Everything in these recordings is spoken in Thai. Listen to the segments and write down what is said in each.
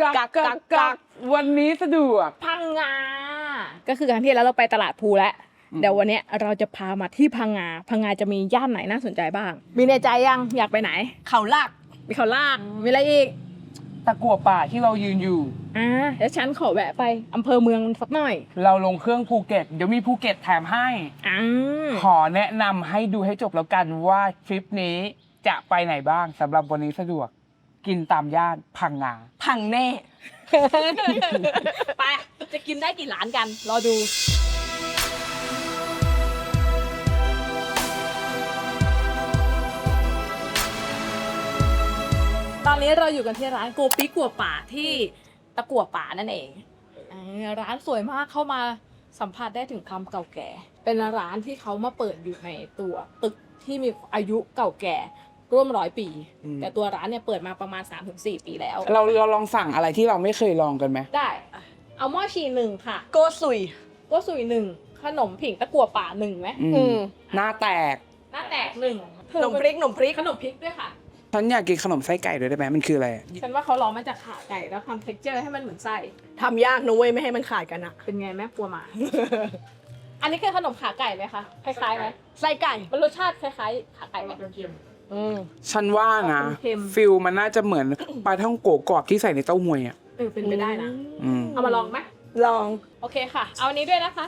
กักกักกักวันนี้สะดวก พังงา ก็คือครั้งที่แล้วเราไปตลาดภูแล้วอืมเดี๋ยววันเนี้ยเราจะพามาที่พังงา พังงาจะมีย่านไหนน่าสนใจบ้าง มีในใจยังอยากไปไหน เขาหลักมีเขาลากมีอะไรอีกตะกั่วป่าที่เรายืนอยู่ อ่าแล้วฉันขอแวะไปอำเภอเมืองสักหน่อยเราลงเครื่องภูเก็ต เดี๋ยวมีภูเก็ตแถมให้ อ่าขอแนะนำให้ดูให้จบแล้วกันว่าทริปนี้จะไปไหนบ้างสำหรับวันนี้สะดวก กินตามย่านพังงา พังแน่ ไป จะกินได้กี่ร้านกัน รอดู ตอนนี้เราอยู่กันที่ร้านโกปิกัวป่าที่ตะกัวป่านั่นเองอ่าร้านสวยมากเข้ามาสัมผัสได้ถึงความเก่าแก่ เป็นร้านที่เขามาเปิดอยู่ในตัวตึกที่มีอายุเก่าแก่ ร่วมร้อยปี อืม แต่ตัวร้านเนี่ยเปิดมาประมาณ 3-4 ปีแล้ว เราเราลองสั่งอะไรที่เราไม่เคยลองกันไหมได้ เอาหม้อชีหนึ่งค่ะโกสุยกัวสุยหนึ่งขนมผิงตะกัวป่าหนึ่งไหมอือืมมหน้าแตก หน้าแตกหนึ่งขนมพริกขนมพริก ขนมพริกด้วยค่ะ ฉันอยากกินขนมไส้ไก่ด้วยได้ไหมมันคืออะไรฉันว่าเขาลองมาจากขาไก่แล้วทำเท็กเจอร์ให้มันเหมือนไส้ ทำยากนะเว้ยไม่ให้มันขาดกันอะ เป็นไงแม่กลัวหมา อันนี้คือขนมขาไก่ไหมคะ คล้ายๆไหมไส้ไก่ มันรสชาติคล้ายๆขาไก่ไหม อืม ฉันว่านะเค็มๆฟิลมันน่าจะเหมือนปลาท่องโกะกรอบที่ใส่ในเต้าหวยอะ เออเป็นไปได้นะ อืม เอามาลองไหมลอง โอเคค่ะ เอาอันนี้ด้วยนะคะ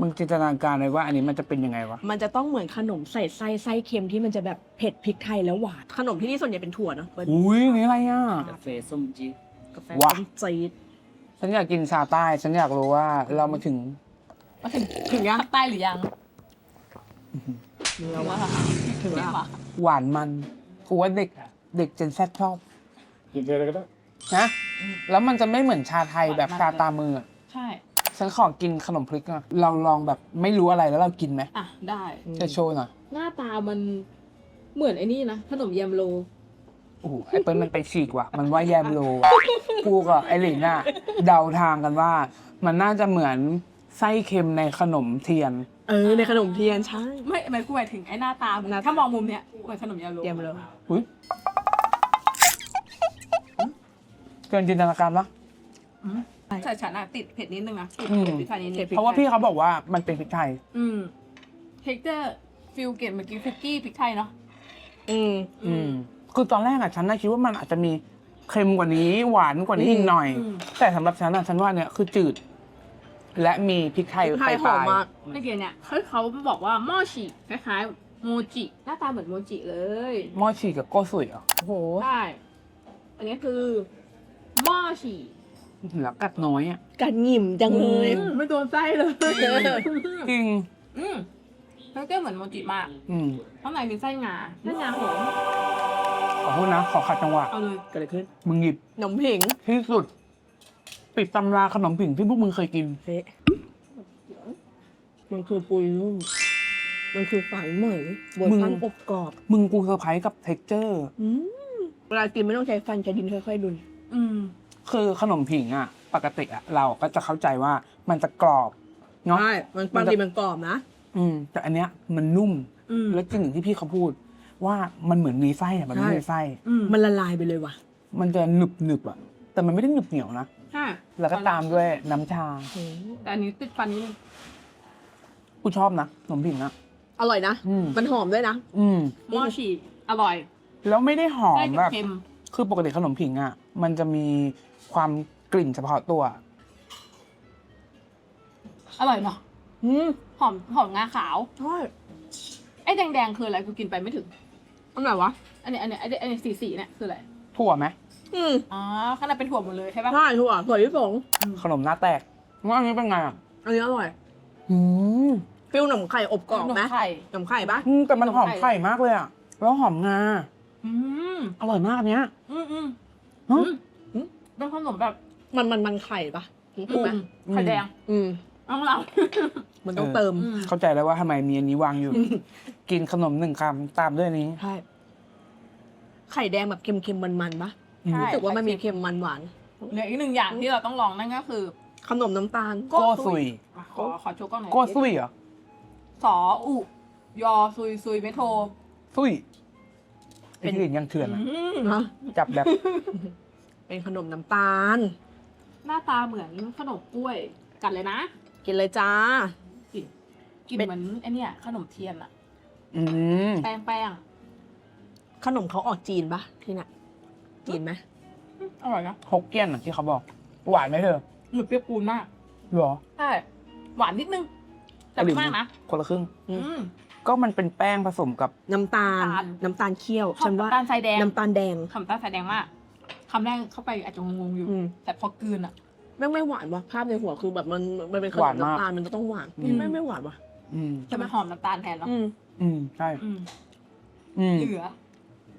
มึงจินตนาการเลยว่าอันนี้มันจะเป็นยังไงวะ มันจะต้องเหมือนขนมใส่ไส้ไส้เค็มที่มันจะแบบเผ็ดพริกไทยแล้วหวาน ขนมที่นี่ส่วนใหญ่เป็นถั่วเนอะเปิ้ลอุ้ยนี่อะไรอะ กาแฟส้มจี๊ดกาแฟว้า ส้มจี๊ดฉันอยากกินชาใต้ ฉันอยากรู้ว่าเรามาถึง มาถึงถึงยังภาคใต้หรือยังถึงแล้ววะ ถึงแล้วหวานมันกูว่าเด็กเด็กเจนแซชอบกินอะไรก็ได้นะแล้วมันจะไม่เหมือนชาไทยแบบชาตามืออะใช่ฉันขอกินขนมพริกอะเราลองแบบไม่รู้อะไรแล้วเรากินไหมอะได้จะโชว์หน่อยหน้าตามันเหมือนไอ้นี่นะขนมยำโลโอ้โหไอ้เปิ้ลมันไปฉีกว่ะ มันว่าแยมโลอะกูกับไอ้หลินอะเดาทางกันว่า มันน่าจะเหมือนไส้เค็มในขนมเทียน เออในขนมเทียนใช่ ไม่หมายกูหมายถึงไอ้หน้าตามึงถ้ามองมุมเนี้ยเหมือนขนมยำโลเตรียมเลยอุ้ยเกินจินตนาการปะใช่ฉันอะติดเผ็ดนิดนึงนะติดอืมเผ็ดพริกไทยนิดนึงเพราะว่าพี่เขาบอกว่ามันเป็นพริกไทย อืมเทคเจอร์ฟิลเกตเมื่อกี้ฟิกกี้พริกไทยเนาะอืม อืม คือตอนแรกอะฉันน่าคิดว่ามันอาจจะมีเค็มกว่านี้หวานกว่านี้อืมอีกหน่อยแต่สำหรับฉันอะฉันว่าเนี่ยคือจืด และมีพริกไทยไทปยหอลามยมากเมื่อกี้เนี่ยเขาเขาบอกว่าหม้อฉีกคล้ายๆโมจิหน้าตาเหมือนโมจิเลยๆหม้อฉีกกับโก้สุยเหรอะโอ้โหใช่อันนี้คือหม้อฉีกแล้วกัดน้อยอะกันหยิ่มจังเลยอืมไม่โดนไส้เลยจริงอืมเทคเจอร์เหมือนโมจิมาก อืมข้างในมีไส้งาไส้งาหอมขอโทษนะ ขอขัดจังหวะเอาเลยเกิดอะไรขึ้นมึงหยิบขนมผิงที่สุด ปิดตำราขนมผิงที่พวกมึงเคยกิน เฮ้มันคือปุยนุ่มมันคือฝังเหมยบนมึงฟันอบกรอบมึงกูเซอร์ไพรส์กับเท็กเจอร์ อืมเวลากินไม่ต้องใช้ฟันใช้ดินค่อยๆดุนอืม คือขนมผิงอะ ปกติอะเราก็จะเข้าใจว่ามันจะกรอบเนาะ ใช่มันมับานงจะทีมันกรอบนะ อืม แต่อันเนี้ยมันนุ่ม อืม แล้วจริงอย่างที่พี่เขาพูด ว่ามันเหมือนมีไส้อะมันไม่ใช่ มีไส้ อืม มันละลายไปเลยว่ะ มันจะหนึบหนึบๆอะ แต่มันไม่ได้หนึบเหนียวนะใช่แล้วก็ตามด้วยน้ำชาแต่อันนี้ติดฟันนิดนึงกูชอบนะขนมผิงอะอร่อยนะ อืมมันหอมด้วยนะ อืมหม้อฉีกอร่อยแล้วไม่ได้หอไส้มแบบเค็มคือปกติขนมผิงอะมันจะมีความกลิ่นเฉพาะตัว อร่อยเนาะอืมหอมหอมงาขาวใช่ไอ้แดงๆคืออะไรกูกินไปไม่ถึง อันไหนวะ อันนี้อันนี้อันนี้อันนี้สีสีๆเนี่ยคืออะไรถั่วไหม อืมอ๋อข้างในเป็นถั่วหมดเลยใช่ปะใช่ถั่วถั่วลิสงขนมหน้าแตกว่าอันนี้เป็นไงอะอันนี้อร่อยอืมฟิลหนมไข่อบกรอบขนมไหมไข่หนมไข่ปะอืมแต่มันหอมขนมไข่ไข่มากเลยอะแล้วหอมงาอืมอร่อยมากอันเนี้ยอืมอืมฮะอืมเป็นขนมแบบมันมันมันไข่ปะถูกอืไหมมไข่แดง อืมต้องเรามันต้องเติมอืมเข้าใจแล้วว่าทำไมมีอันนี้วางอยู่ กินขนมหนึ่งคำตามด้วยอันนี้ใช่ไข่แดงแบบเค็มๆมันๆปะ ใช่ รู้สึกว่ามันมีเค็มมันหวานเหลืออีกหนึ่งอย่างที่เราต้องลองนั่นก็คือขนมน้ำตาล โก้ซุย อะขอขอโชว์กล้องหน่อยโก้ซุยเหรอ สออุยอซุยซุยไม่โทรซุยเป็เป็นนกลิ่นยังเถื่อนอะอืมนะจับแบบ เป็นขนมน้ำตาล หน้าตาเหมือนขนมกล้วย กัดเลยนะกินเลยจ้า กลิ่นกลิ่นเป็น เหมือนไอเนี่ยขนมเทียนอะอืมแป้งแป้งขนมเขาออกจีนปะที่น่ะ จีนไหมอร่อยนะฮกเกี้ยนอะที่เขาบอก หวานไหมเธอหรือเปรี้ยวปูนมากหรอใช่หวานนิดนึง แต่ไม่มากนะคนละครึ่งอือืม ก็มันเป็นแป้งผสมกับ น้ำตาล น้ำตาล น้ำตาลเคี่ยวชอบฉันว่าน้ำตาลทรายแดงน้ำตาลแดงคำตาลทรายแดงมากคำแรกเข้าไปอาจจะงงๆอยู่ อืมแต่พอกลืนอะแม่งไม่หวานวะภาพในหัวคือแบบมันมันเป็นขนหวามนมากน้ำตาลมันจะต้องหวานอืมไม่ไม่หวานวะอืม จะไปหอมน้ำตาลแทนเนาะอืมอืมใช่ อืมอืมเหลือ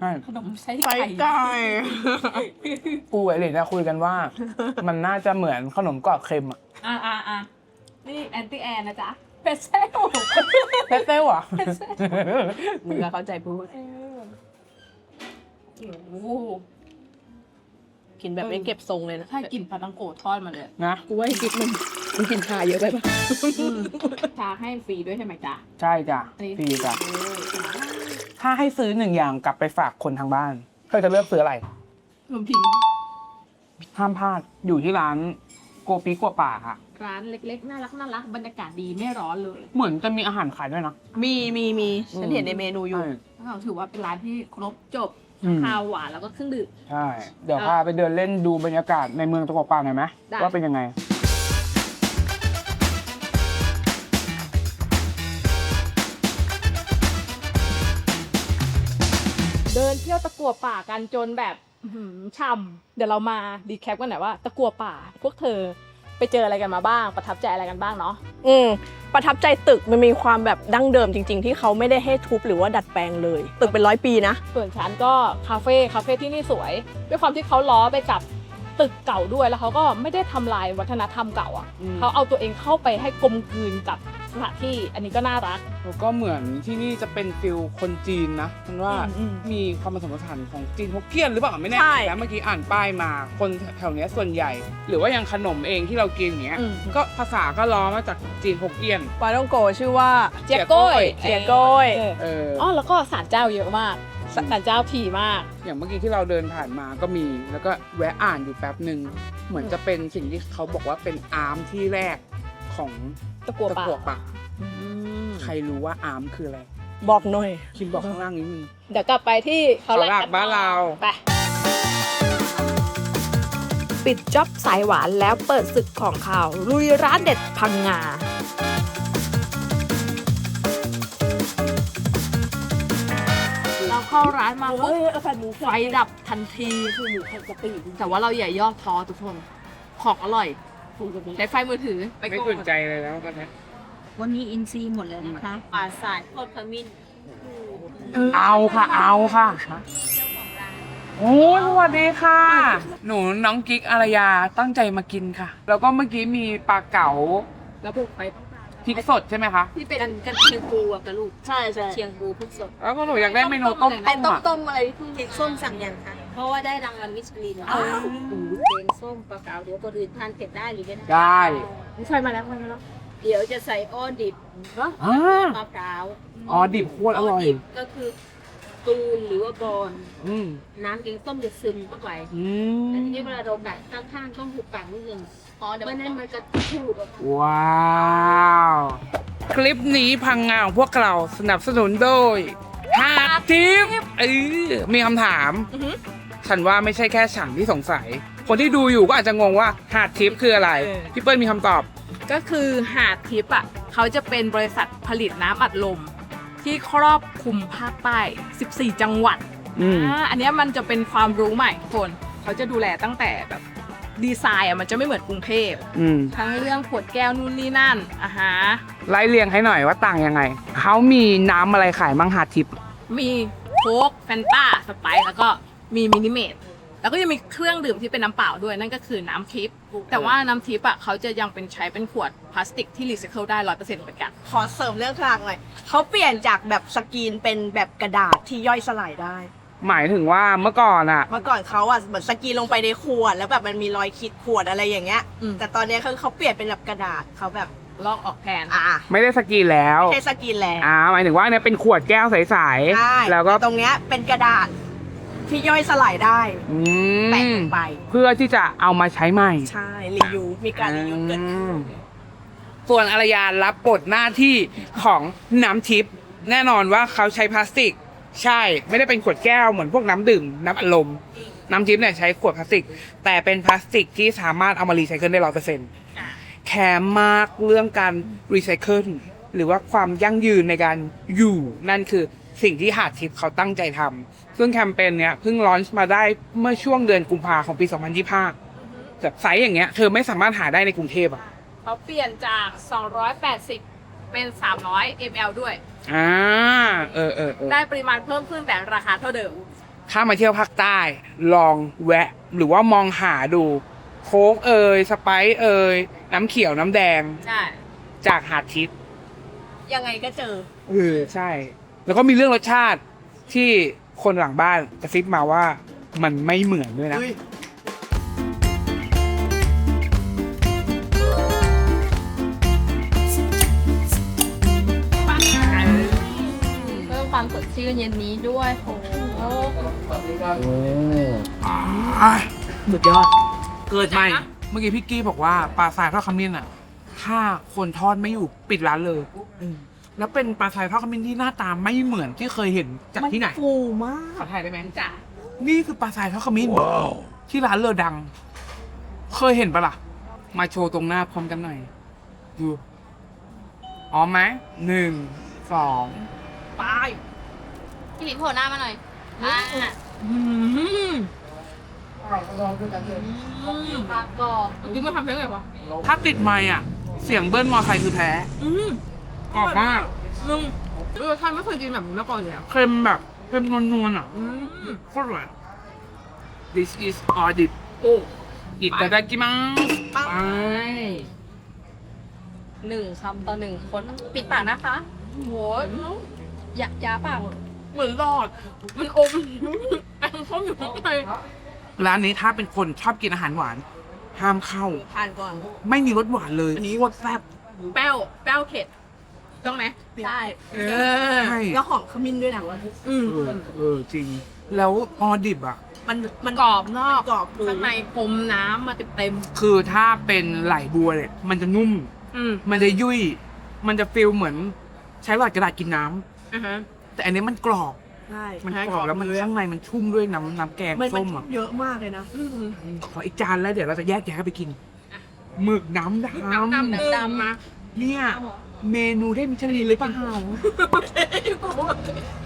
ใช่ขนมไส้ไส้ไก่ไก่กูไอเหลนอะคุยกันว่า มันน่าจะเหมือนขนมกรอบเค็มอะอ่าอ่าอ่านี่แอนตี้แอนนะจ๊ะเพชรเซ่เพสเซลอะมึงก็เข้าใจพูดโอ้โหกินแบบไม่เก็บทรงเลยนะถ้ากลิ่นปลาตังโกะทอดมาเลยนะกูว่าไอ้กิ๊กมันมันกินชาเยอะไปปะชาให้ฟรีด้วยใช่ไหมจ๊ะ ใช่จ้ะนี่ดีจ้ะ ถ้าให้ซื้อหนึ่งอย่างกลับไปฝากคนทางบ้านเธอจะเลือกซื้ออะไรขนมผิงห้ามพลาดอยู่ที่ร้านโกปิกัวป่าค่ะ ร้านเล็กๆ น่ารักน่ารักบรรยากาศดีไม่ร้อนเลย เหมือนจะมีอาหารขายด้วยนะ มีมีมีฉันเห็นในเมนูอยู่ใช่เราถือว่าเป็นร้านที่ครบจบอืม ข้าวหวานแล้วก็เครื่องดื่ม ใช่ เดี๋ยวเอ่อพาไปเดินเล่นดูบรรยากาศในเมืองตะกัวป่าหน่อยไหมได้ ว่าเป็นยังไง ดินเที่ยวตะกัวป่ากันจนแบบอื้อหือช่ำเดี๋ยวเรามาดีแคปกันหน่อยว่าตะกัวป่า พวกเธอไปเจออะไรกันมาบ้าง ประทับใจอะไรกันบ้างเนาะอืมประทับใจตึกมันมีความแบบดั้งเดิมจริง ๆ ที่เขาไม่ได้ให้ทุบหรือว่าดัดแปลงเลย ตึกเป็นร้อยปีนะ ส่วนฉันก็คาเฟ่คาเฟ่ที่นี่สวย ด้วยความที่เขาล้อไปกับ ตึกเก่าด้วยแล้วเขาก็ไม่ได้ทำลายวัฒนธรรมเก่าอะอืม เขาเอาตัวเองเข้าไปให้กลมกลืนกับสถานที่อันนี้ก็น่ารัก แล้วก็เหมือนที่นี่จะเป็นฟิลคนจีนนะฉันว่าอืมอืม มีความผสมผสานของจีนฮกเกี้ยนหรือเปล่าไม่แน่ใช่ ใจนะเมื่อกี้อ่านป้ายมาคนแถวเนี้ยส่วนใหญ่ หรือว่าอย่างขนมเองที่เรากินอย่างเงี้ยอืมก็ภาษาก็ล้อมาจากจีนฮกเกี้ยนปาต้องโกชื่อว่าเจียโก้ยเจียโก้ย เออเอออ๋อแล้วก็ศาลเจ้าเยอะมาก ศาลเจ้าผีมาก อย่างเมื่อกี้ที่เราเดินผ่านมาก็มี แล้วก็แวะอ่านอยู่แป๊บหนึ่งเหมือนจะเป็นสิ่งที่เขาบอกว่าเป็นอาร์มที่แรกของตะกัวตะป่ากั่วป่าใครรู้ว่าอาร์มคืออะไร บอกหน่อยคิมบอกข้างล่างนิดนึงเดี๋ยวกลับไปที่เขาเขาหลักบ้านเราไปปิดจ็อบสายหวานแล้วเปิดศึกของข่าวลุยร้านเด็ดพังงา เราเข้าร้านมาปุ๊บไฟดับทันที คือหมูผัดกะปิแต่ว่าเราอย่าย่อท้อทุกคน ของอร่อยใช้ไฟมือถือไปไม่ก่สอนนใจเลยแล้วตอนนี้วันนี้อินซีย์หมดเลยนะคะปลาสายทอดขมิ้นเอาค่ะ เอาค่ะโอ้ยสวัสดีค่ะ หนูน้องกิ๊กอารยาตั้งใจมากินค่ะ แล้วก็เมื่อกี้มีปลาเก๋าแล้วบุกไป พริกสดใช่ไหมคะ ที่เป็นกันกันเชียงปูอะกระลูกใช่ใช่เชียงปูพริกสด แล้วก็หนูอยากได้เมนูต้มไอ้ต้มต้มอะต้มอะไรที่เพิ่งเค้กส้มสั่งยังคะเพราะว่าได้รางวัลมิชลินอ้าวแกงส้มปลาเก๋าเดี๋ยวคนอื่นทานเผ็ดได้หรือไม่ได้ได้ไฟมาแล้วไฟมาแล้วเดี๋ยวจะใส่อ้อดิบอ่าปลาเก๋าอ๋อดิบโคตรอร่อย ดิบก็คือตูนหรือว่าบอลอืมน้ำแกงส้มจะซึมเข้าไปอืแต่มทีนี้เวลาเรากัดข้างๆต้องหุบปากนิดนึง อ๋อเดี๋ยวไม่มันนั้นมันจะพูดออกมาว้าว คลิปนี้พังงาของพวกเราสนับสนุนโดยหาดทิปเออมีคำถาม ฉันว่าไม่ใช่แค่ฉันที่สงสัย คนที่ดูอยู่ก็อาจจะงงว่าหาดทิปคืออะไร เออ พี่เปิ้ลมีคำตอบ ก็คือหาดทิพย์อะเขาจะเป็นบริษัทผลิตน้ำอัดลม ที่ครอบคลุมภาคใต้ 14 จังหวัดอืม อ่าอันเนี้ยมันจะเป็นความรู้ใหม่ทุกคน เขาจะดูแลตั้งแต่แบบ ดีไซน์อะมันจะไม่เหมือนกรุงเทพอืมทั้งเรื่องขวดแก้วนู่นนี่นั่นอะฮะไล่เรียงให้หน่อยว่าต่างยังไง เขามีน้ำอะไรขายบ้างหาดทิป มีโค้กแฟนตาสไปร์แล้วก็มีมินิเมดแล้วก็ยังมีเครื่องดื่มที่เป็นน้ำเปล่าด้วยนั่นก็คือน้ำทิพย์แต่ว่าน้ำทิพย์อะเขาจะยังเป็นใช้เป็นขวดพลาสติกที่รีไซเคิลได้ร้อยเปอร์เซ็นต์เหมือนกัน ขอเสริมเรื่องคลางหน่อยเขาเปลี่ยนจากแบบสกรีนเป็นแบบกระดาษที่ย่อยสลายได้ หมายถึงว่าเมื่อก่อนอะเมื่อก่อนเขาอะเหมือนสกรีนลงไปในขวดแล้วแบบมันมีรอยขีดขวดอะไรอย่างเงี้ย อืม แต่ตอนเนี้ยคือเขาเปลี่ยนเป็นแบบกระดาษเขาแบบลอกออกแทน อ่าไม่ได้สกรีนแล้วไม่ใช่สกรีนแล้ว อ่าหมายถึงว่าเนี่ยเป็นขวดแก้วใสใช่ๆแล้วก็ตรงเนี้ยเป็นกระดาษที่ย่อยสลายได้อืแปะมไป เพื่อที่จะเอามาใช้ใหม่ใช่รีวิวมีการรีวิวเกิดขึ้น อืมส่วนอารยารับบทหน้าที่ของน้ำทิพย์แน่นอนว่าเขาใช้พลาสติก ใช่ไม่ได้เป็นขวดแก้วเหมือนพวกน้ำดื่มน้ำอัดลม น้ำทิพย์เนี่ยใช้ขวดพลาสติก แต่เป็นพลาสติกที่สามารถเอามารีไซเคิลได้ร้อยเปอร์เซ็นต์แคร์มากเรื่องการรีไซเคิลหรือว่าความยั่งยืนในการอยู่ นั่นคือสิ่งที่หาดทิพย์เขาตั้งใจทำซึ่งแคมเปญเนี้ยเพิ่งลอนช์มาได้เมื่อช่วงเดือนกุมภาของปี 2025แบบไซส์อย่างเงี้ยเธอไม่สามารถหาได้ในกรุงเทพอะเขาเปลี่ยนจาก 280 เป็น 300 ml ด้วย อ่าเออเออเออได้ปริมาณเพิ่มขึ้นแต่ราคาเท่าเดิม ถ้ามาเที่ยวภาคใต้ ลองแวะ หรือว่ามองหาดู โค้กเอย สไปซ์เอย น้ำเขียวน้ำแดงใช่ จากหาดทิพย์ยังไงก็เจอ เออใช่ แล้วก็มีเรื่องรสชาติที่คนหลังบ้านกระซิบมาว่ามันไม่เหมือนด้วยนะ เนเย็นนี้ด้วยโอ้โหสุดยอด เกิดใหม่ เมื่อกี้พี่กี้บอกว่าปลาทรายทอดขมิ้นอะ ถ้าคนทอดไม่อยู่ปิดร้านเลย แล้วเป็นปลาทรายทอดขมิ้นที่หน้าตาไม่เหมือนที่เคยเห็นจากที่ไหนฟูมากขอถ่ายได้ไหมจ้ะนี่คือปลาทรายทอดขมิ้นที่ร้านเลอดัง เคยเห็นปะล่ะ มาโชว์ตรงหน้าพร้อมกันหน่อยดูอ๋อมไหมหนึ่งสองไป พี่หลินโผล่หน้ามาหน่อยอ่าอืมปากกอกยิ่งมาทำเพลงไงวะถ้าติดไมค์อะ เสียงเบิ้ลมอไซค์คือแพ้อืมกรอบมากมึงเออท่านไม่เคยกินแบบนี้มาก่อนเลยอะเค็มแบบเค็มนวลๆอะอืมโคตรอร่อย This is audit โอ้ อิตาดากิมังไป หนึ่งคำต่อหนึ่งคน ปิดปากนะคะโหอย่าอย่าปาก เหมือนหลอด มันอมแองส้มอยู่ข้างในร้านนี้ถ้าเป็นคนชอบกินอาหารหวาน ห้ามเข้า ทานก่อน ไม่มีรสหวานเลย อันนี้รสแซ่บแป้ว แป้วเผ็ดต้องไหมใช่เออ ใช่แล้วหอมขมิ้นด้วยนะอืมเออเออจริง แล้วออดิบอะ มันมันกรอบนอก กรอบคือข้างในพรมน้ำมาเต็มคือถ้าเป็นไหลบัวเนี่ยมันจะนุ่ม ๆอืมมันจะยุ่ย มันจะฟิลเหมือน ใช้หลอดกระดาษกินน้ำอ่าฮะ แต่อันนี้มันกรอบ ใช่มันใช่กรอบกรอบแล้วมันเลยอะข้างในมันชุ่มด้วยน้ำน้ำแกงมันมันส้มอะ เยอะมากเลยนะอืมขออีกจานแล้วเดี๋ยวเราจะแยกแยะกันไปกินหมึกน้ำดน้ำดำำดำมา เนี่ย เมนูได้มิชลินหรือเปล่า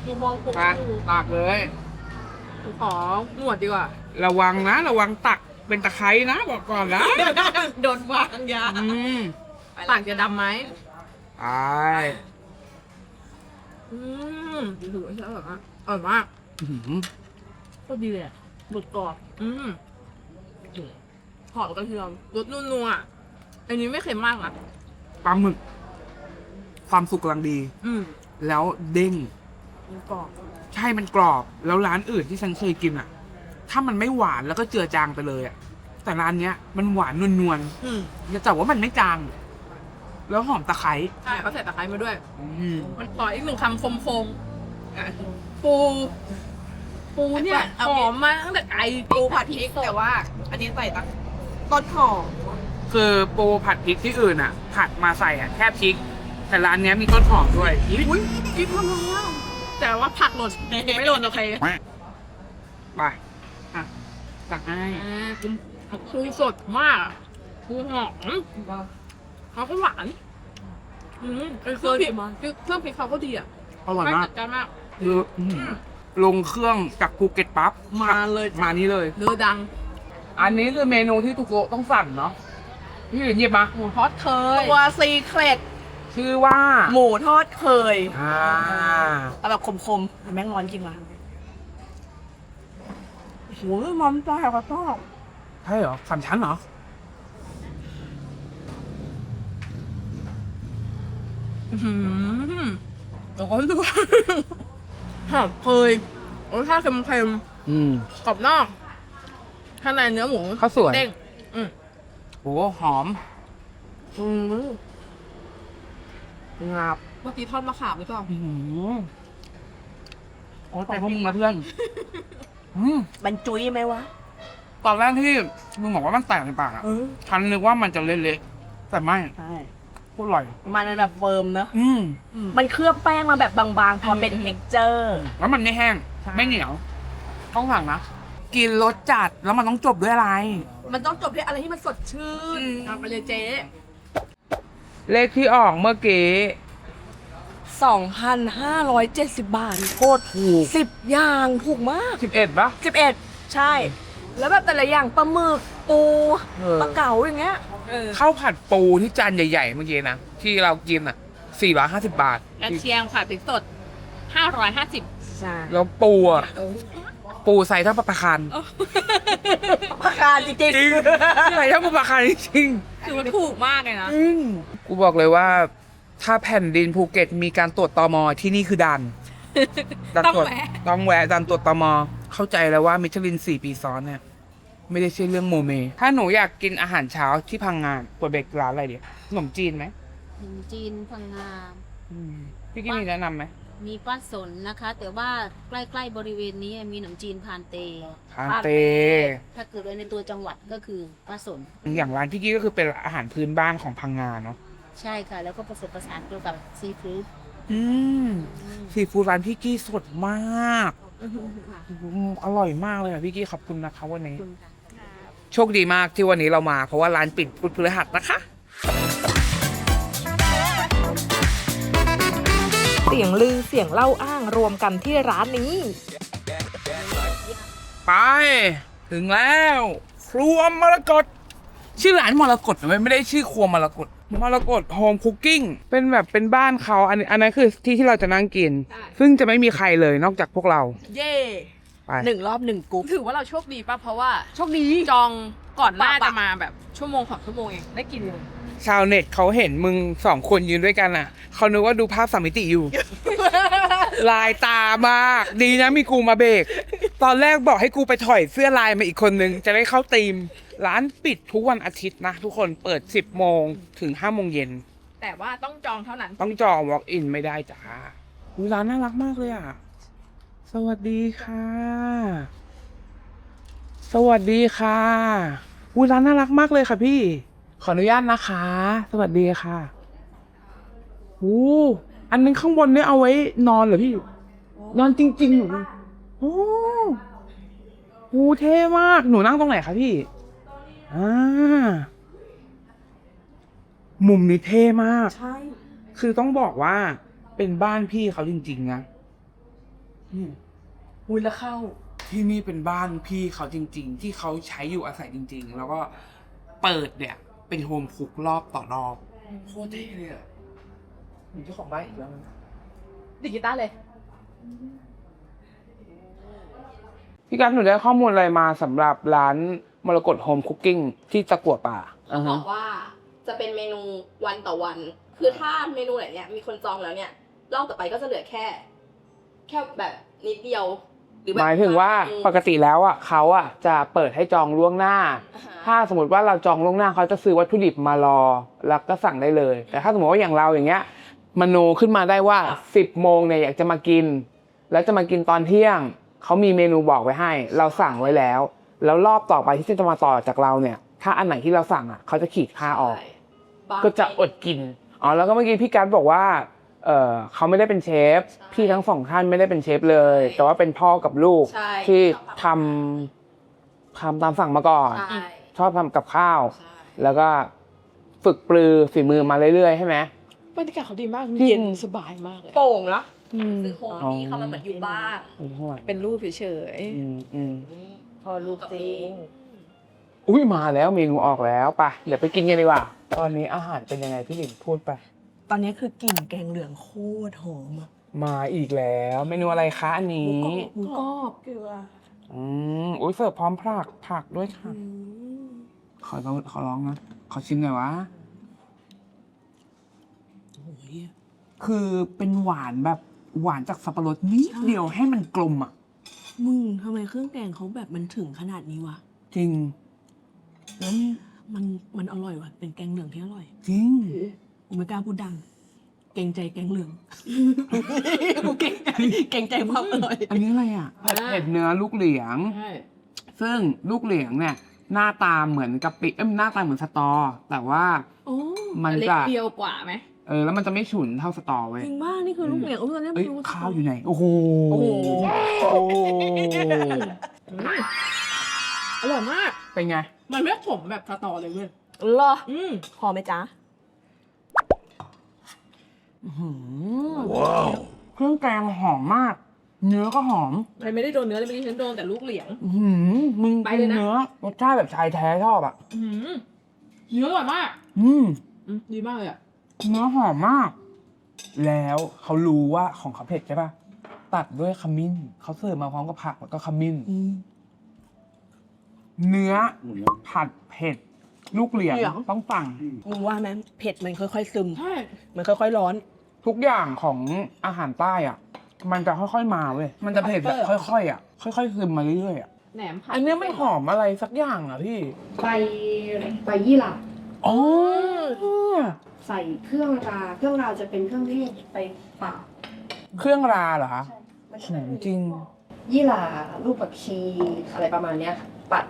ดูมองผมไปตากเลยขอหนวดดีกว่า ระวังนะ ระวังตักเป็นตะไคร้นะ บอกก่อนนะโดนวางยาอืมปากจะดำไหมไป อืมดูใช่แบบว่าอร่อยมากอื้อหือก็ดีเลยหมึกกรอบ อืมหอมกระเทียมรสนัวๆอะอันนี้ไม่เค็มมากนะปลาหมึก ความสุกกำลังดี อืมแล้วเด้งมันกรอบใช่มันกรอบ แล้วร้านอื่นที่ฉันเคยกินอะ ถ้ามันไม่หวานแล้วก็เจือจางไปเลยอะ แต่ร้านเนี้ย มันหวานนวลอืมๆแต่ว่ามันไม่จาง แล้วหอมตะไคร้ใช่เขาใส่ตะไคร้มาด้วย อืมมันขออีกหนึ่งคำคมๆอะปู ปูเนี่ยหอมมากตั้งแต่ไก่ปูผัดพริกแต่ว่า อันนี้ใส่ตั้งต้นหอมคือปูผัดพริกที่อื่นอะ ผัดมาใส่อะแค่พริก แต่ร้านเนี้ยมีต้นหอมด้วยอุ้ยกินทำไมอะแต่ว่าผักหล่นไม่หล่นโอเคไปอะตักให้อ่าปูสดมากอะปูหอม เขาก็หวานอืมไอ้เครื่องพริกเครื่องพริกเขาก็ดีอะอร่อยไม่มากจัดจ้านมาก คืออื้อหือลงเครื่องจากภูเก็ตปั๊บมาเลยมานี่เลยเลือดังอันนี้คือเมนูที่ทุกโกะต้องสั่งเนาะพี่หยินหยิบมาหมูทอดเคย ตัวซีเครตชื่อว่าหมูทอดเคยอ่าเอาแบบคมๆแม่งร้อนจริงว่ะโอ้โหมันปลาก็ชอบใช่เหรอสามชั้นเหรอ อื้อหือ ร้อนด้วยหอมเคยรสชาติเค็มอืมๆกรอบนอกข้างในเนื้อหมูข้าวสวยเด้งอืมโหหอมอืมงับเมื่อกี้ทอดมะขามหรือเปล่า อื้อหือโอ้ยไปพวกมึงนะเพื่อนอืมมันจุ้ยไหมวะตอนแรกที่มึงบอกว่ามันแตกในปากอะเออฉันนึกว่ามันจะเละๆแต่ไม่ ใช่ โคตรอร่อย มันแบบเฟิร์มเนอะอืมมันเคลือบแป้งมาแบบบางๆ พอเป็นเท็กเจอร์ แล้วมันไม่แห้ง ใช่ ไม่เหนียว ต้องสั่งนะ กินรสจัดแล้วมันต้องจบด้วยอะไร มันต้องจบด้วยอะไรที่มันสดชื่นเอาไปเลยเจ๊เลขที่ออกเมื่อกี้2,570 บาท โคตรถูกสิบอย่างถูกมาก สิบเอ็ดปะ 11 ใช่ แล้วแบบแต่ละอย่างปลาหมึกปูเออ ปลาเก๋าอย่างเงี้ย ข้าวผัดปูที่จานใหญ่ๆเมื่อกี้นะที่เรากินอะสี่ร้อยห้าสิบบาท กระเทียมผัดพริกสด550ใช่แล้วปูอะปูใส่เท่าปลาคันประการจริงจริงใส่เท่าปลาคันจริงคือมันถูกมากเลยนะ อืมกูบอกเลยว่า ถ้าแผ่นดินภูเก็ตมีการตรวจตมที่นี่คือดันดันต้องตรวจแวะ ต้องแวะดันตรวจตมเข้าใจแล้วว่ามิชลินสี่ปีซ้อนเนี่ย ไม่ได้ใช่เรื่องโมเม ถ้าหนูอยากกินอาหารเช้าที่พังงานปวดเบกร้านอะไรดีขนมจีนไหมขนมจีนพังงาอืมพี่กี้มีแนะนำไหมมีป้าสนนะคะ แต่ว่าใกล้ๆบริเวณนี้มีขนมจีนพานเตคาเต ถ้าเกิดว่าในตัวจังหวัดก็คือป้าสน อย่างร้านพี่กี้ก็คือเป็นอาหารพื้นบ้านของพังงานเนาะใช่ค่ะ แล้วก็ผสมผสานเกี่ยวกับซีฟู้ดอืมซีฟู้ดร้านพี่กี้สดมากอืมอร่อยมากเลยค่ะพี่กี้ขอบคุณนะคะวันนี้ คุณค่ะ โชคดีมากที่วันนี้เรามา เพราะว่าร้านปิดพุธพฤหัสนะคะ เสียงลือเสียงเล่าอ้างรวมกันที่ร้านนี้ ไป ถึงแล้ว ครัวมรกตชื่อร้านมรกตไม่ไม่ได้ชื่อครัวมรกตมรกตโฮมคุกกิ้งเป็นแบบเป็นบ้านเขาอันอันนั้นคือที่ที่เราจะนั่งกินใช่ซึ่งจะไม่มีใครเลยนอกจากพวกเราๆเย่ ไป หนึ่งรอบหนึ่งกรุ๊ปถือว่าเราโชคดีป่ะ เพราะว่า โชคดี จองก่อนหน้าปะปะจะมาแบบชั่วโมงสองชั่วโมงเอง ได้กินเลยชาวเน็ตเขาเห็นมึงสองคนยืนด้วยกันอะ เขานึกว่าดูภาพสามมิติอยู่ ลายตามาก ดีนะมีกูมาเบรก ตอนแรกบอกให้กูไปถอยเสื้อลายมาอีกคนนึง จะได้เข้าตีม ร้านปิดทุกวันอาทิตย์นะ ทุกคนเปิด 10 โมงถึง5โมงเย็น แต่ว่าต้องจองเท่านั้น ต้องจอง walk in ไม่ได้จ้าอุ๊ยร้านน่ารักมากเลยอะส วัสดีค่ะ สวัสดีค่ะอุ้ยร้านน่ารักมากเลยค่ะพี่ ขออนุญาตนะคะ สวัสดีค่ะโอ้อันนึงข้างบนเนี่ยเอาไว้นอนเหรอพี่ นอนจริงๆเหรอโอ้โหเท่มากหนูนั่งตรงไหนคะพี่อ่ามุมนี้เท่มาก ใช่ คือต้องบอกว่าเป็นบ้านพี่เขาจริงๆนะนี่ อุ้ยแล้วเข้า ที่นี่เป็นบ้านพี่เขาจริง ๆ ที่เขาใช้อยู่อาศัยจริง ๆ แล้วก็เปิดเนี่ยเป็นโฮมคุกรอบต่อรอบโคตรเท่เลยอะมีเจ้าของบ้านอีกแล้วนะดิจิตอลเลย พี่การหนูได้ข้อมูลอะไรมาสำหรับร้านมรกตโฮมคุกกิ้งที่ตะกั่วป่าอ่าบฮะ อกว่าจะเป็นเมนูวันต่อวัน คือถ้าเมนูไหนเนี่ยมีคนจองแล้วเนี่ยรอบต่อไปก็จะเหลือแค่ แค่แบบนิดเดียวห รือแบบหมายถึงว่าปกติแล้วอะเขาอะจะเปิดให้จองล่วงหน้าอ่าฮะถ้าสมมติว่าเราจองล่วงหน้าเขาจะซื้อวัตถุดิบมารอ แล้วก็สั่งได้เลย แต่ถ้าสมมติว่าอย่างเราอย่างเงี้ยมโนขึ้นมาได้ว่า 10โมงเนี่ยอยากจะมากิน แล้วจะมากินตอนเที่ยงเขามีเมนูบอกไว้ให้ เราสั่งไว้แล้ว แล้วรอบต่อไปที่จะมาต่อจากเราเนี่ย ถ้าอันไหนที่เราสั่งอะเขาจะขีดค่าออกใช่บางก็จะอดกินอ๋อแล้วก็เมื่อกี้พี่การดบอกว่า เออเขาไม่ได้เป็นเชฟใช่พี่ทั้งสองท่านไม่ได้เป็นเชฟเลยใช่แต่ว่าเป็นพ่อกับลูกใช่ที่ทำทำตามสั่งมาก่อน ใช่ ชอบทำกับข้าว ใช่แล้วก็ฝึกปรือฝีมือมาเรื่อยๆใช่ไหม บรรยากาศเขาดีมากจริง เย็นสบายมากเลยโป่งเนาะอืมคือโฮมนี้เขามันเหมือนอยู่บ้านเป็นรูปเฉยอืมอืมพอลูกจริงอุ้ยมาแล้วเมนูออกแล้วไปเดี๋ยวไปกินกันดีกว่า ตอนนี้อาหารเป็นยังไงพี่หลินพูดไป ตอนนี้คือกลิ่นแกงเหลืองโคตรหอมอะมาอีกแล้ว เมนูอะไรคะอันนี้ หมูกรอบเกลืออืมอุ้ยเสิร์ฟพร้อมผักผักด้วยค่ะ อืมขอลองขอร้องนะ ขอชิมหน่อยวะ โอ้ยคือเป็นหวานแบบหวานจากสับปะรดนิดเดียวให้มันกลมอะ มึงทำไมเครื่องแกงเขาแบบมันถึงขนาดนี้วะ จริง แล้วนี่มันมันอร่อยว่ะ เป็นแกงเหลืองที่อร่อย จริง ผมไม่กล้าพูดดัง เกรงใจแกงเหลือง กูเกรงใจเกรงใจความอร่อย อันนี้อะไรอะผัดเผ็ดเนื้อลูกเหลียง ใช่ ซึ่งลูกเหลียงเนี่ย หน้าตาเหมือนกะปิเอ้ยหน้าตาเหมือนสตอ แต่ว่าโอ้มันเล็กจะเดียวกว่าไหม เออแล้วมันจะไม่ฉุนเท่าสตอเว้ยจริงว่านี่คือลูกเหลียงโอ้ยตอนนี้เอ้ยไม่รู้ข้าวอยู่ไหน โอ้โหโอ้โห โอ้โหอร่อยมาก เป็นไง มันไม่ขมแบบสตอเลยเว้ยเหรออืม พอไหมจ๊ะ เครื่องแกงหอมมาก เนื้อก็หอมใครไม่ได้โดนเนื้อเลยเมื่อกี้ฉันโดนแต่ลูกเหลียง อื้อหือมึงไปเลยนะ เนื้อรสชาติแบบชายแท้ชอบอะ อื้อหือเนื้ออร่อยมากอืม อืมดีมากเลยอะ เนื้อหอมมาก แล้วเขารู้ว่าของเขาเผ็ดใช่ปะตัดด้วยขมิ้น เขาเสิร์ฟมาพร้อมกับผักแล้วก็ขมิ้น เนื้อผัดเผ็ด ลูกเหลียงเหลียง ต้องสั่ง มึงว่าไหมเผ็ดมันค่อยๆซึม ใช่มันค่อยๆร้อน ทุกอย่างของอาหารใต้อะ มันจะค่อยๆมาเว้ยมันจะเผ็ดแบบค่อยๆอะค่อยๆซึมมาเรื่อยๆอะแหนมผัดอันเนี้ยไม่หอมอะไรสักอย่างอะพี่ใบใบยี่หร่าอ๋อใส่เครื่องรา เครื่องราจะเป็นเครื่องเทศไปป่าเครื่องราเหรอคะมันหอมจริง ยี่หร่าลูกผักชีอะไรประมาณเนี้ยค่ะปัด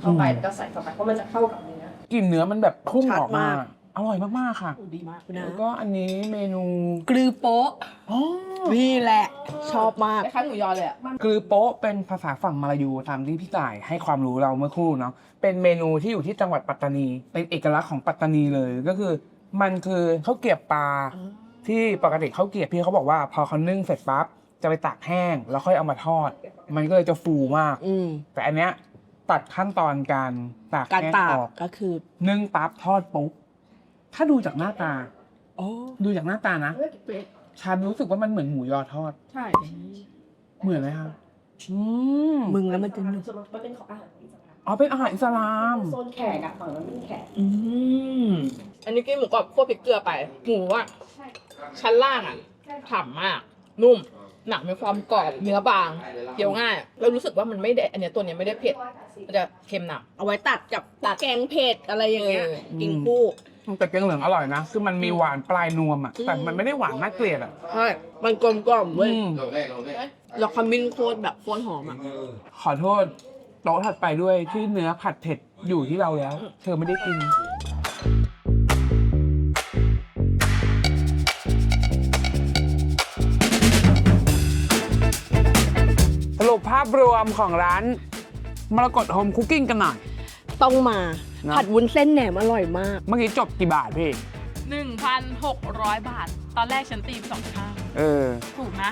เข้าไปอืมแล้วก็ใส่เข้าไปเพราะมันจะเข้ากับเนื้อกลิ่นเนื้อมันแบบพุ่งออกมาชัดมาก อร่อยมาก ๆ ค่ะโอ้ดีมากนะ แล้วก็อันนี้เมนูกลือโป๊ะอ๋อนี่แหละ ชอบมากคล้ายๆหมูยอเลยอะกรือโป๊ะเป็นภาษาฝั่งมาลายูตามที่พี่ต่ายให้ความรู้เราเมื่อครู่เนาะเป็นเมนูที่อยู่ที่จังหวัดปัตตานี เป็นเอกลักษณ์ของปัตตานีเลยก็คือ มันคือข้าวเกรียบปลาที่ปกติข้าวเกรียบพี่เขาบอกว่า พอเขานึ่งเสร็จปั๊บจะไปตากแห้ง แล้วค่อยเอามาทอด มันก็เลยจะฟูมากอืมแต่อันเนี้ยตัดขั้นตอนการตากการแห้งตากออกก็คือนึ่งปั๊บทอดปุ๊บ ถ้าดูจากหน้าตา โอ้ดูจากหน้าตานะฉันรู้สึกว่ามันเหมือนหมูยอทอด ใช่เหมือนไหมครับอืมมึงแล้วมันจะนุ่มมันเป็นของอาหารอิสลามอ๋อเป็นอาหารอิสลามโซนแขกอะฝั่งนั้นเป็นแขกอืมอันนี้กินหมูกรอบคั่วพริกเกลือไปหมูอะชั้นล่างอะฉ่ำมากนุ่มหนังมีความกรอบเนื้อบางเคี้ยวง่ายแล้วรู้สึกว่ามันไม่ได้อันเนี้ยตัวเนี้ยไม่ได้เผ็ดมันจะเค็มหนักเอาไว้ตัดกับแกงเผ็ดอะไรอย่างเงี้ยเออกินคู่ แต่แกงเหลืองอร่อยนะ คือมันมีหวานปลายนวมอะ แต่มันไม่ได้หวานน่าเกลียดอะ ใช่ มันกลมกล่อมเว้ยอืม แล้วขมิ้นโคตรแบบโคตรหอมอะ ขอโทษโต๊ะถัดไปด้วยที่เนื้อผัดเผ็ดอยู่ที่เราแล้ว เธอไม่ได้กิน สรุปภาพรวมของร้านมรกตโฮมคุกกิ้งกันหน่อย ต้องมา นะ ผัดวุ้นเส้นแหนมอร่อยมาก เมื่อกี้จบกี่บาทพี่ 1,600 บาท ตอนแรกฉันตีไปสองข้างเออ ถูกนะ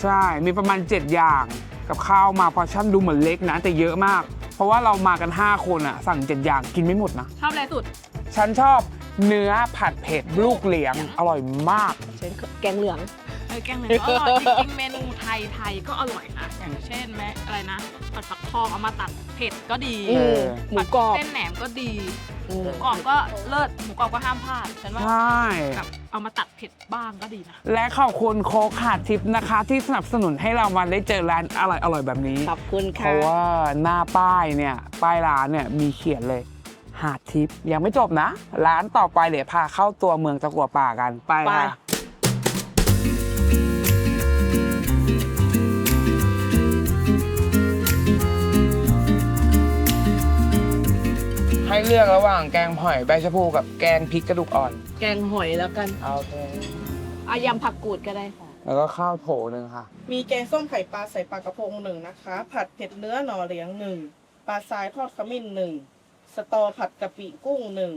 ใช่ มีประมาณ 7 อย่างกับข้าวมาพอชั่นดูเหมือนเล็กนะ แต่เยอะมาก เพราะว่าเรามากัน 5 คนอะสั่ง 7 อย่างกินไม่หมดนะ ชอบอะไรสุด ฉันชอบเนื้อผัดเผ็ดลูกเหลียง อร่อยมาก เช่นแกงเหลืองเออแกงเหลืองก็อร่อยจริงๆเมนูไทยไทยก็อร่อยนะอย่างเช่นแม่อะไรนะผัดฟักทองเอามาตัดเผ็ดก็ดีเออ หมูกรอบเส้นแหนมก็ดีอืมหมูกรอบก็เลิศหมูกรอบก็ห้ามพลาดฉันว่าใช่ แบบเอามาตัดเผ็ดบ้างก็ดีนะ และขอบคุณโคกขาดทิปนะคะ ที่สนับสนุนให้เรามาได้เจอร้านอร่อยอร่อยๆแบบนี้ ขอบคุณเพค่ะ ราะว่าหน้าป้ายเนี่ย ป้ายร้านเนี่ยมีเขียนเลย หาดทิปยังไม่จบนะ ร้านต่อไปเดี๋ยวพาเข้าตัวเมืองตะกัวป่ากันไปไป ค่ะ ให้เลือกระหว่างแกงหอยใบชะพูกับแกงพริกกระดูกอ่อน แกงหอยแล้วกันเอาไปอายำผักกูดก็ได้ค่ะ แล้วก็ข้าวโถหนึ่งค่ะ มีแกงส้มไข่ปลาใส่ปลากระพงหนึ่งนะคะ ผัดเผ็ดเนื้อหน่อเหลียงหนึ่งปลาทรายทอดขมิ้นหนึ่งสตอผัดกะปิกุ้งหนึ่ง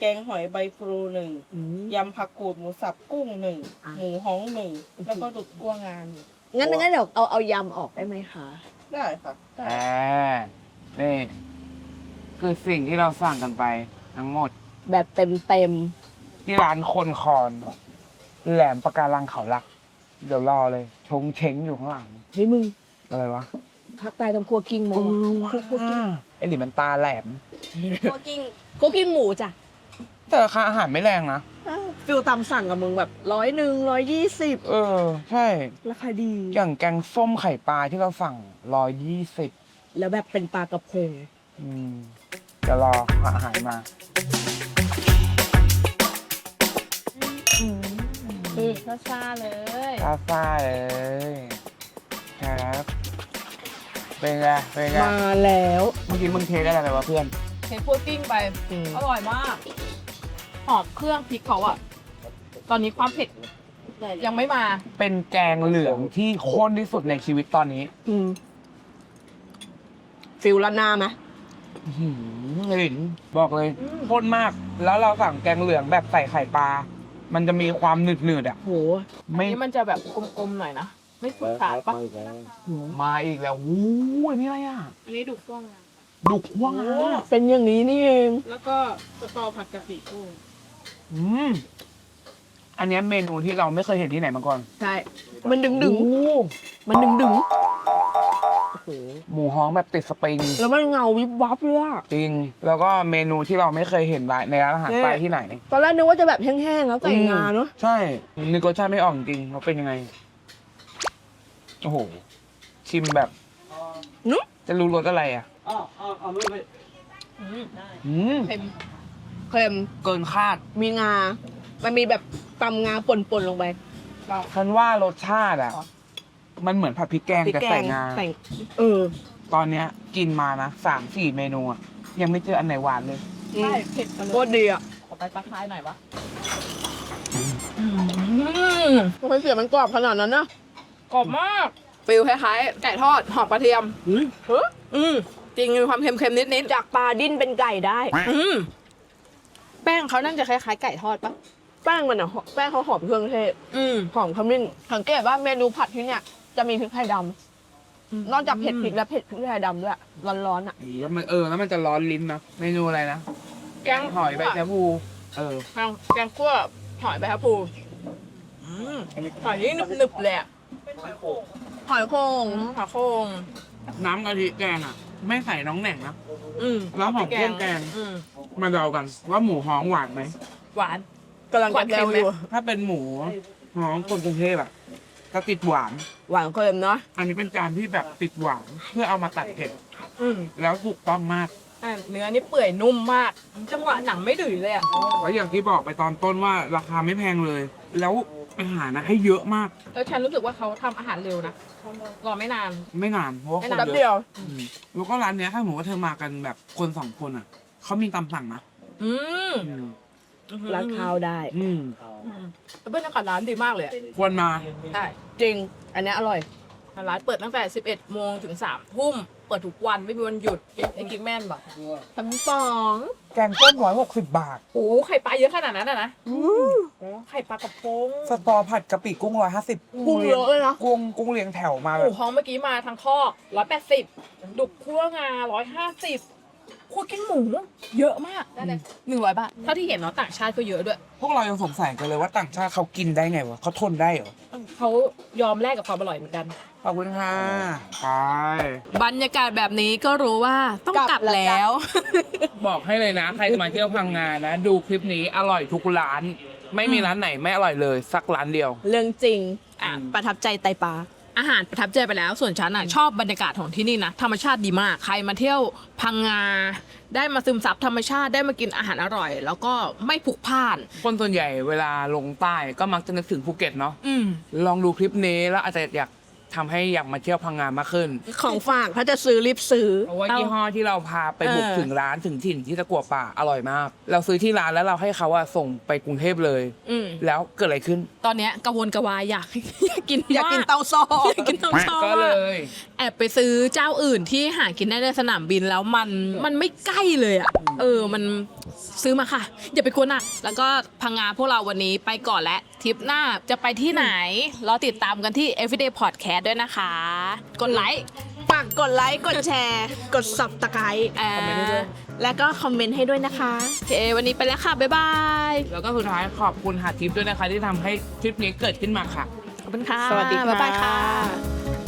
แกงหอยใบพลูหนึ่งอืมยำผักกูดหมูสับกุ้งหนึ่งอะหมูฮ้องหนึ่งแล้วก็ดุดกั้วงานหนึ่งงั้นงั้นเดี๋ยวเอาเอายำออกได้ไหมคะ ได้ค่ะได้แหมนี่ คือสิ่งที่เราสั่งกันไปทั้งหมด แบบเต็มเต็มที่ร้านคนคอนแหลมปะการังเขารัก เดี๋ยวรอเลย ชงเช้งอยู่ข้างหลัง ๆเฮ้ยมึงอะไรวะภาคใต้ต้องครัวกิ้งหมูไอหลิมันตาแหลมครัวกิ้งครัวกิ้งหมูจ้ะแต่ราคาอาหารไม่แรงนะ อ้าวฟิลตามสั่งกับมึงแบบร้อยหนึ่งร้อยยี่สิบเออ ใช่ ราคาดี อย่างแกงส้มไข่ปลาที่เราสั่งร้อยยี่สิบแล้วแบบเป็นปลากระพงอืม จะรออาหารมาอืช้าๆเลยซาซาเลยครับ เป็นไง เป็นไง มาแล้วเมื่อกี้มึงเทสอะไรไปวะเพื่อนเห็นพุดดิ้งไปอร่อยมาก หอมเครื่องพริกเขาอะตอนนี้ความเผ็ดยังไม่มา เป็นแกงเหลืองที่ข้นที่สุดในชีวิตตอนนี้ อืมฟิลละนาไหม อื้อหือเห็นบอกเลยข้นมาก แล้วเราสั่งแกงเหลืองแบบใส่ไข่ปลา มันจะมีความหนืดๆอะ โหไม่นี่มันจะแบบกลมๆหน่อยนะ ไม่สุดขาดปะมาอีกแล้ววู้ยนี่อะไรอะ อันนี้ดูกล้องดุกว่างเป็นอย่างนี้นี่เอง แล้วก็สตอผัดกะปิกุ้งอืมอันเนี้ยเมนูที่เราไม่เคยเห็นที่ไหนมาก่อนใช่ มันดึงดึงโอ้ๆมันดึงดึงโอ้โหหมูฮ้องแบบติดสปริง แล้วมันเงาวิบวับเลยอะจริง แล้วก็เมนูที่เราไม่เคยเห็นในร้านอาหารเนี่ยไปที่ไหน ตอนแรกนึกว่าจะแบบแห้งๆแล้วใส่งาเนาะใช่นึกรสชาติไม่ออกจริงเราเป็นยังไงโอ้โหชิมแบบนุ๊จะรู้รสอะไรอะอืมเค็มเค็มเกินคาดมีงา มันมีแบบตำงาป่นๆลงไปฉันว่ารสชาติอะ มันเหมือนผัดพริกแกงพริกแต่แกใส่งงา ใส่เออตอนเนี้ยกินมานะสามสี่เมนูอะยังไม่เจออันไหนหวานเลย ใช่เผ็ดกันเลโคยตรดีอะขอไปปลาคายหน่อยวะทำไมเสียงมันกรอบขนาดนั้นนะกรอบมากฟิลคล้ายๆไก่ทอดหอมกระเทียมอืมจริงมีความเค็มๆนิดๆจากปลาดิ้นเป็นไก่ได้อืมแป้งเขานั่นจะคล้ายๆไก่ทอดปะแป้งมันอะหอมแป้งเขาหอมเครื่องเทศอืมหอมขมิ้นสังเกตว่าเมนูผัดที่เนี่ย จะมีพริกไทยดำนอกจากเผ็ดพริกแล้วเผ็ดพริกไทยดำด้วยร้อนๆอะแล้วมันเออแล้วมันจะร้อนลิ้นนะเมนูอะไรนะแกงหอยใบชะพูเออแกงแกงคั่วหอยใบชะพูอืมหอยนี่หนึบๆเลยอะหอยโครงหอยโครงน้ำกะทิแกงอะ ไม่ใส่น้องแหน่งนะอืมแล้วหอมเครื่องแกงอืมมาเดากัน ว่าหมูฮ้องหวานไหมหวานกำลังจะแซวอยู่ถ้าเป็นหมูฮ้องคนกรุงเทพอะ จะติดหวาน หวานเค็มเนาะอันนี้เป็นจานที่แบบติดหวานเพื่อเอามาตัดเผ็ดอืมแล้วถูกต้องมากอะเนื้อนี่เปื่อยนุ่มมาก จังหวะหนังไม่ดื้อเลยอะแล้วอย่างที่บอกไปตอนต้นว่าราคาไม่แพงเลย แล้วอาหารนะให้เยอะมาก แล้วฉันรู้สึกว่าเขาทำอาหารเร็วนะรอไม่นาน ไม่นานเพราะว่าไม่คนนานเยเดียวอะอืมแล้วก็ร้านเนี้ยถ้าสมมติว่าเธอมากันแบบคนสองคนอะเขามีตำสั่งนะอืม ราดข้าวได้ อืมอืมแล้วบรรยากาศร้านดีมากเลยอะควรมา ใช่จริง อันเนี้ยอร่อย ร้านเปิดตั้งแต่ 11 โมงถึง3ทุ่ม เปิดทุกวันไม่มีวันหยุดไอ้กิ๊กแม่นบอกทั้งสองแกงต้มร้อยหกสิบบาท โอ้โหไข่ปลาเยอะขนาดนั้นอะนะโอ้ไข่ปลากระพงสตอผัดกะปิกุ้งร้อยห้าสิบกุ้งเยอะเลยนะกุ้งกุ้งเลี้ยงแถวมาหแบมูบฮ้องเมื่อกี้มาทั้งคอก180 ดุกคั่วงา 150 คั่วกิ้งหมู เยอะมากได้เลย หนึ่งร้อยบาทเท่าที่เห็นเนาะต่างชาติก็เยอะด้วย พวกเรายังสงสัยกันเลยว่าต่างชาติเขากินได้ไงวะเขาทนได้เหรอเขายอมแลกกับความอร่อยเหมือนกัน ขอบคุณค่ะไปบรรยากาศแบบนี้ก็รู้ว่าต้องกกลัลับบแล้วแล้ว บอกให้เลยนะ ใครจะมาเที่ยวพังงานะ ดูคลิปนี้อร่อยทุกร้าน ไม่มีร้านไหนไม่อร่อยเลย สักร้านเดียว เรื่องจริง อะ ประทับใจไตปลา อาหารประทับใจไปแล้ว ส่วนฉันอะชอบบรรยากาศของที่นี่นะธรรมชาติดีมาก ใครมาเที่ยวพังงา ได้มาซึมซับธรรมชาติได้มากินอาหารอร่อย แล้วก็ไม่ผุกพล่าน คนส่วนใหญ่เวลาลงใต้ก็มักจะนึกถึงภูเก็ตเนาะอืม ลองดูคลิปนี้แล้วอาจจะอยาก ทำให้อยากมาเที่ยวพังงามากขึ้น ของฝากถ้าจะซื้อรีบซื้อ เพราะว่ายี่ห้อที่เราพาไปบุกเออ ถึงร้านถึงถิ่นที่ตะกัวป่าอร่อยมาก เราซื้อที่ร้านแล้วเราให้เขาอะส่งไปกรุงเทพเลย อืมแล้วเกิดอะไรขึ้น ตอนเนี้ยกระวนกระวายอยาก อยากกินอยากกินมเต้าซ้อ อยากกินเต้าซ้อก็เลมากย แอบไปซื้อเจ้าอื่นที่หากินได้ในสนามบินแล้วมันมันไม่ใกล้เลยอะเออมัน ซื้อมาค่ะ อย่าไปกลัวหนัก แล้วก็พังงาพวกเราวันนี้ไปก่อนและทริปหน้าจะไปที่ไหน รอติดตามกันที่ Everyday Podcast ด้วยนะคะ กดไลค์ฝากกดไลค์กดแชร์ กด subscribe เอ่อคอมเมนต์ให้ด้วยแล้วก็คอมเมนต์ให้ด้วยนะคะ โอเค วันนี้ไปแล้วค่ะ บ๊ายบาย แล้วก็สุดท้ายขอบคุณหาทิปด้วยนะคะ ที่ทำให้ทริปนี้เกิดขึ้นมาค่ะ ขอบคุณค่ะ สวัสดีค่ะ บ๊ายบายค่ะ